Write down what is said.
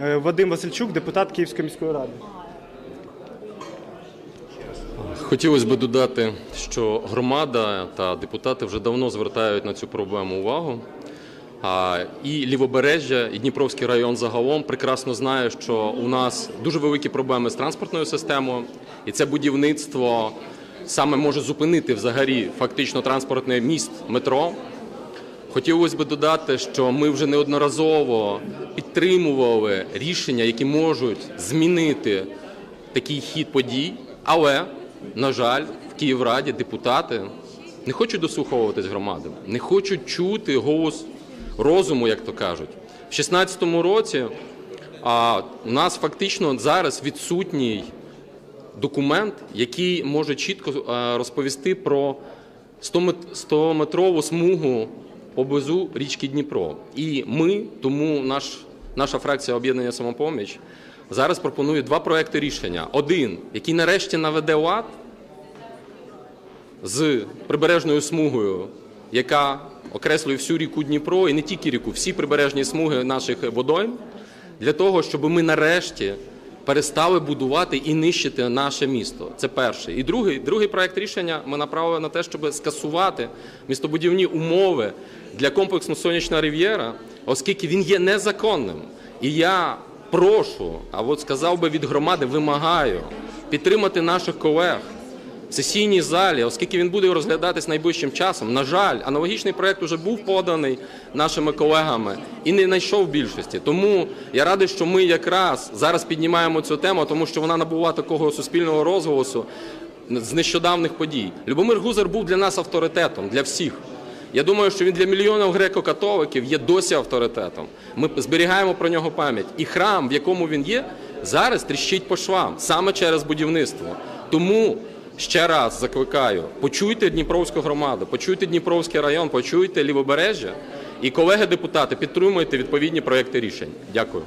Е, Вадим Васильчук, депутат Київської міської ради. Хотілося б додати, що громада та депутати вже давно звертають на цю проблему увагу. І лівобережжя, і Дніпровський район загалом прекрасно знає, що у нас дуже великі проблеми з транспортною системою, і це будівництво саме може зупинити взагалі фактично транспортний міст метро. Хотілося б додати, що ми вже неодноразово підтримували рішення, які можуть змінити такий хід подій, але, на жаль, в Київраді депутати не хочуть дослуховуватись громади, не хочуть чути голос розуму, як то кажуть. В 2016 році а, у нас фактично зараз відсутній документ, який може чітко розповісти про 100-метрову смугу поблизу річки Дніпро. І ми, тому наш, наша фракція об'єднання самопоміч зараз пропонує два проекти рішення. Один, який нарешті наведе лад з прибережною смугою, яка окреслює всю ріку Дніпро і не тільки ріку, всі прибережні смуги наших водойм, для того, щоб ми нарешті перестали будувати і нищити наше місто. Це перший. І другий, другий проект рішення ми направили на те, щоб скасувати містобудівні умови для комплексу Сонячна Рів'єра, оскільки він є незаконним. І я прошу, а от сказав би від громади, вимагаю підтримати наших колег в сесійній залі, оскільки він буде розглядатись найближчим часом. На жаль, аналогічний проект вже був поданий нашими колегами і не знайшов більшості. Тому я радий, що ми якраз зараз піднімаємо цю тему, тому що вона набула такого суспільного розголосу з нещодавних подій. Любомир Гузар був для нас авторитетом, для всіх. Я думаю, що він для мільйонів греко-католиків є досі авторитетом. Ми зберігаємо про нього пам'ять. І храм, в якому він є, зараз тріщить по швам саме через будівництво. Тому ще раз закликаю: почуйте Дніпровську громаду, почуйте Дніпровський район, почуйте лівобережжя. І колеги депутати, підтримуйте відповідні проекти рішень. Дякую.